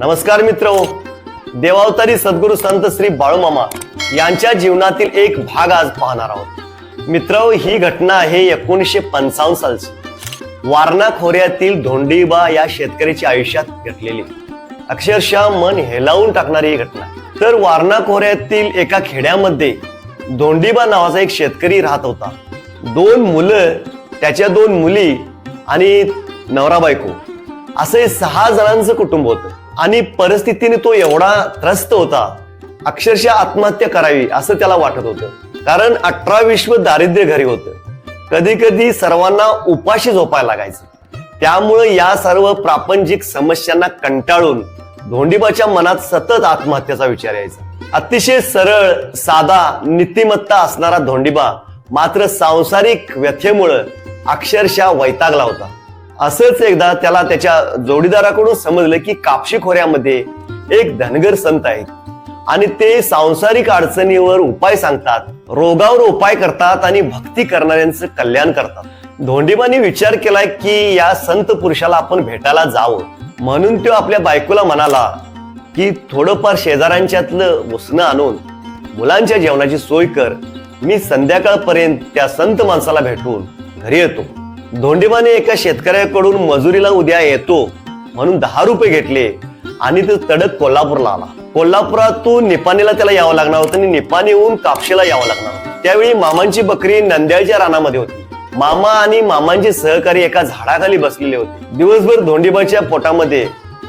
नमस्कार मित्र. देवावतारी सद्गुरु संत श्री बाळूमामा यांच्या जीवनातील एक भाग आज पाहणार आहोत. मित्र ही घटना आहे एकोणीसशे पंचावन्न सालची. वारणा खोऱ्यातील धोंडीबा या शेतकऱ्याच्या आयुष्यात घडलेली अक्षरशः मन हेलावून टाकणारी ही घटना. तर वारणा खोऱ्यातील एका खेड्यामध्ये धोंडीबा नावाचा एक शेतकरी राहत होता. दोन मुलं त्याच्या दोन मुली आणि नवरा बायको. असे सहा जणांचं कुटुंब होतं. आणि परिस्थितीने तो एवढा त्रस्त होता अक्षरशः आत्महत्या करावी असं त्याला वाटत होतं. कारण अठरा विश्व दारिद्र्य घरी होतं. कधी कधी सर्वांना उपाशी झोपायला लागायचं. त्यामुळे या सर्व प्रापंचिक समस्यांना कंटाळून धोंडीबाच्या मनात सतत आत्महत्येचा विचार यायचा. अतिशय सरळ साधा नीतिमत्ता असणारा धोंडीबा मात्र सांसारिक व्यथेमुळं अक्षरशः वैतागला होता. असंच एकदा त्याला त्याच्या जोडीदाराकडून समजलं की कापशी खोऱ्यामध्ये एक धनगर संत आहेत आणि ते सांसारिक अडचणीवर उपाय सांगतात रोगावर उपाय करतात आणि भक्ती करणाऱ्यांचं कल्याण करतात. धोंडीबाने विचार केलाय की या संत पुरुषाला आपण भेटायला जावं. म्हणून तो आपल्या बायकोला म्हणाला की थोडंफार शेजाऱ्यांच्यातलं उसणं आणून मुलांच्या जेवणाची सोय कर. मी संध्याकाळपर्यंत त्या संत माणसाला भेटून घरी येतो. धोंडीबाने एका शेतकऱ्याकडून मजुरीला उद्या येतो म्हणून दहा रुपये घेतले आणि तो तडक कोल्हापूरला आला. कोल्हापुरातून निपाणीला त्याला यावं लागणार होतं आणि निपाणीहून कापशीला यावं लागणार होतं. त्यावेळी मामांची बकरी नंद्याळच्या रानामध्ये होती. मामा आणि मामांचे सहकारी एका झाडाखाली बसलेले होते. दिवसभर धोंडीबाच्या पोटामध्ये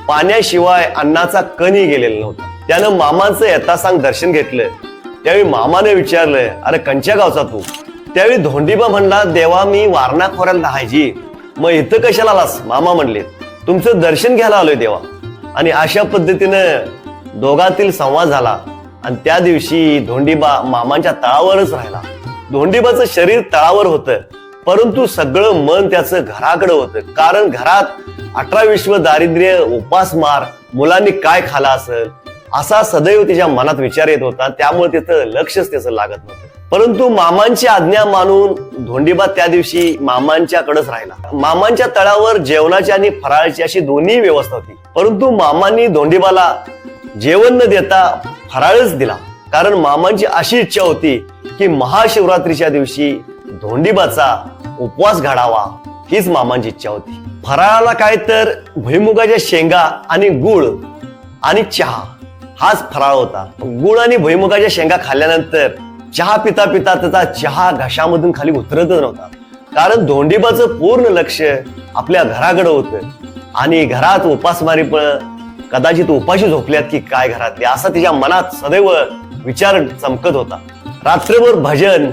पाण्याशिवाय अन्नाचा कणही गेलेला नव्हता. त्यानं मामाचं यथासांग दर्शन घेतलं. त्यावेळी मामाने विचारलं अरे कंच्या गावचा तू? त्यावेळी धोंडीबा म्हणला देवा मी वारणा खोऱ्याला राहायची मग इथं कशाला आलास? मामा म्हणले तुमचं दर्शन घ्यायला आलोय देवा. आणि अशा पद्धतीनं दोघातील संवाद झाला. आणि त्या दिवशी धोंडीबा मामांच्या तळावरच राहिला. धोंडीबाचं शरीर तळावर होतं परंतु सगळं मन त्याचं घराकडे होतं. कारण घरात अठरा विश्व दारिद्र्य उपासमार मुलांनी काय खाला असेल असा सदैव तिच्या मनात विचार येत होता. त्यामुळे तिथं लक्षच त्याचं लागत नव्हतं. परंतु मामांची आज्ञा मानून धोंडीबा त्या दिवशी मामांच्याकडेच राहिला. मामांच्या तळावर जेवणाची आणि फराळाची अशी दोन्ही व्यवस्था होती. परंतु मामांनी धोंडीबाला जेवण न देता फराळच दिला. कारण मामांची अशी इच्छा होती की महाशिवरात्रीच्या दिवशी धोंडीबाचा उपवास घडावा हीच मामांची इच्छा होती. फराळाला काय तर भुईमुगाच्या शेंगा आणि गुळ आणि चहा हाच फराळ होता. गुळ आणि भुईमुगाच्या शेंगा खाल्ल्यानंतर चहा पिता पिता त्याचा चहा घशामधून खाली उतरतच नव्हता. कारण धोंडीबाचं पूर्ण लक्ष आपल्या घराकडे होतं. आणि घरात उपासमारी कदाचित उपाशी झोपल्यात की काय घरातले असा तिच्या मनात सदैव विचार चमकत होता. रात्रभर भजन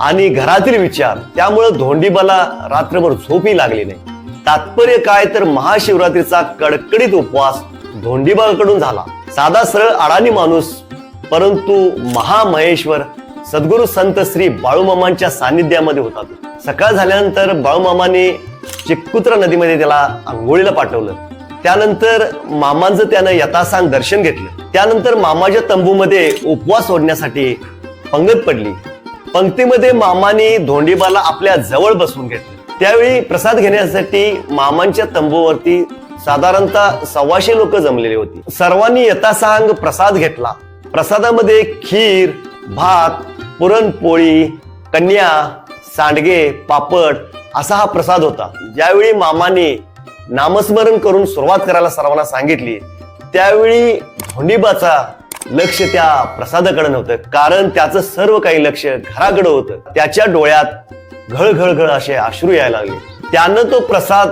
आणि घरातील विचार त्यामुळं धोंडीबाला रात्रभर झोपही लागली नाही. तात्पर्य काय तर महाशिवरात्रीचा कडकडीत उपवास धोंडीबाकडून झाला. साधा सरळ अडाणी माणूस परंतु महामहेश्वर सद्गुरु संत श्री बाळूमामांच्या सानिध्यामध्ये होता तो. सकाळ झाल्यानंतर बाळूमामाने चिक्कुत्र नदीमध्ये त्याला आंघोळीला पाठवलं. त्यानंतर मामांचं त्यानं यथासांग दर्शन घेतलं. त्यानंतर मामाच्या तंबूमध्ये उपवास सोडण्यासाठी पंगत पडली. पंक्तीमध्ये मामाने धोंडीबाला आपल्या जवळ बसवून घेतलं. त्यावेळी प्रसाद घेण्यासाठी मामांच्या तंबूवरती साधारणतः सव्वाशे लोक जमलेली होती. सर्वांनी यथासांग प्रसाद घेतला. प्रसादामध्ये खीर भात पुरणपोळी कन्या सांडगे पापड असा हा प्रसाद होता. ज्यावेळी मामाने नामस्मरण करून सुरुवात करायला सर्वांना सांगितली त्यावेळी धोंडीबाचा लक्ष त्या प्रसादाकडे नव्हतं. कारण त्याचं सर्व काही लक्ष घराकडे होतं. त्याच्या डोळ्यात घळघळघळ असे अश्रू यायला लागले. त्यानं तो प्रसाद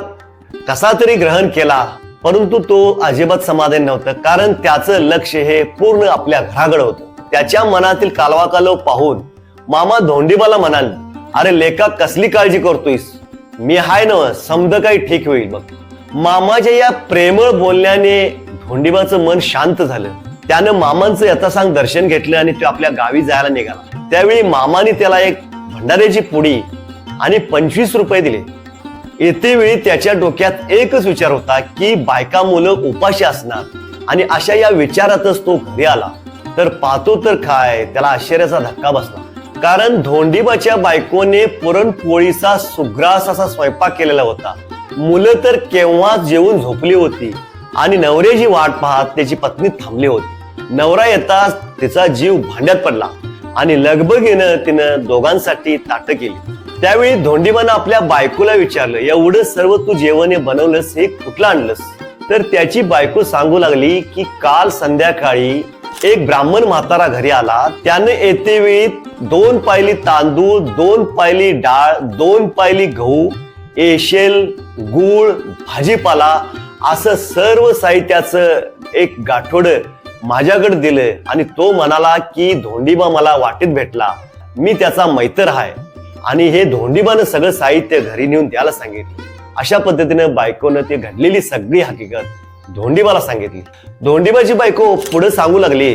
कसा तरी ग्रहण केला परंतु तो अजिबात समाधान नव्हतं कारण त्याचं लक्ष हे पूर्ण आपल्या घराकडे होतं. त्याच्या मनातील कालवाकालव पाहून मामा धोंडीबाला म्हणाल अरे लेखा कसली काळजी करतोयस? मी हाय ना समज काही ठीक होईल बघ. मामाच्या या प्रेमळ बोलण्याने धोंडीबाचं मन शांत झालं. त्यानं मामांचं यथासांग दर्शन घेतलं आणि तो आपल्या गावी जायला निघाला. त्यावेळी मामाने त्याला एक भंडाऱ्याची पुडी आणि पंचवीस रुपये दिले. येते वेळी त्याच्या डोक्यात एकच विचार होता की बायका मुलं उपाशी असणार. आणि अशा या विचारातच तो घरी आला. तर पाहतो तर काय त्याला आश्चर्याचा धक्का बसला. कारण धोंडीबाच्या बायकोने पुरणपोळीचा सुग्रास असा स्वयंपाक केलेला होता. मुलं तर केव्हा जेवून झोपली होती. आणि नवऱ्याची वाट पाहत त्याची पत्नी थांबली होती. नवरा येताच तिचा जीव भांड्यात पडला. आणि लगबगीनं तिनं दोघांसाठी ताट केली. त्यावेळी धोंडीबानं आपल्या बायकोला विचारलं एवढं सर्व तू जेवण हे बनवलंस हे कुठलं आणलंस? तर त्याची बायको सांगू लागली की काल संध्याकाळी एक ब्राह्मण म्हातारा घरी आला. त्याने येते वेळी दोन पायली तांदूळ दोन पायली डाळ दोन पायली गहू एशेल गूळ भाजीपाला असं सर्व साहित्याचं एक गाठोड माझ्याकडे दिलं आणि तो म्हणाला की धोंडीबा मला वाटेत भेटला. मी त्याचा मैत्र आहे आणि हे धोंडीबानं सगळं साहित्य घरी नेऊन द्यायला सांगितलं. अशा पद्धतीनं बायकोनं ती घडलेली सगळी हकीकत धोंडीबाला सांगितली. धोंडीबाची बायको पुढे सांगू लागली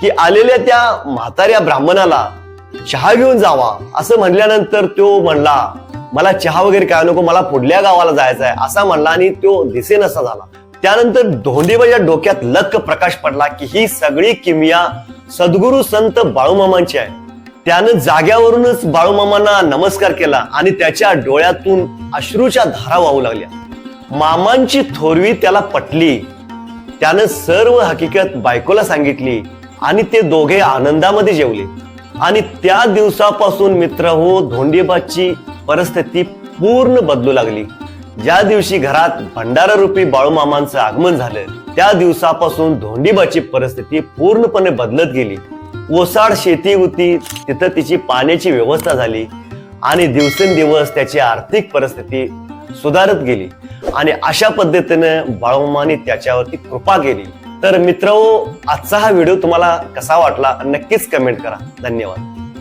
की आलेल्या त्या म्हाताऱ्या ब्राह्मणाला चहा घेऊन जावा असं म्हणल्यानंतर तो म्हणला मला चहा वगैरे काय नको मला पुढल्या गावाला जायचं आहे असा म्हणला आणि तो दिसेनसा झाला. त्यानंतर धोंडीबाच्या डोक्यात लक्क प्रकाश पडला की ही सगळी किमिया सद्गुरू संत बाळूमामांची आहे. त्यानं जाग्यावरूनच बाळूमामांना नमस्कार केला आणि त्याच्या डोळ्यातून अश्रूच्या धारा वाहू लागल्या. मामांची थोरवी त्याला पटली. त्यानं सर्व हकीकत बायकोला सांगितली आणि ते दोघे आनंदामध्ये जेवले. आणि त्या दिवसापासून मित्र हो धोंडीबाची परिस्थिती पूर्ण बदलू लागली. ज्या दिवशी घरात भंडारा रूपी बाळूमामांचं आगमन झालं त्या दिवसापासून धोंडीबाची परिस्थिती पूर्णपणे बदलत गेली. ओसाड शेती होती तिथं तिची पाण्याची व्यवस्था झाली आणि दिवसेंदिवस त्याची आर्थिक परिस्थिती सुधारत गेली. आणि अशा पद्धतीनं बाळूमाने त्याच्यावरती कृपा केली. तर मित्र आजचा हा व्हिडिओ तुम्हाला कसा वाटला नक्कीच कमेंट करा. धन्यवाद.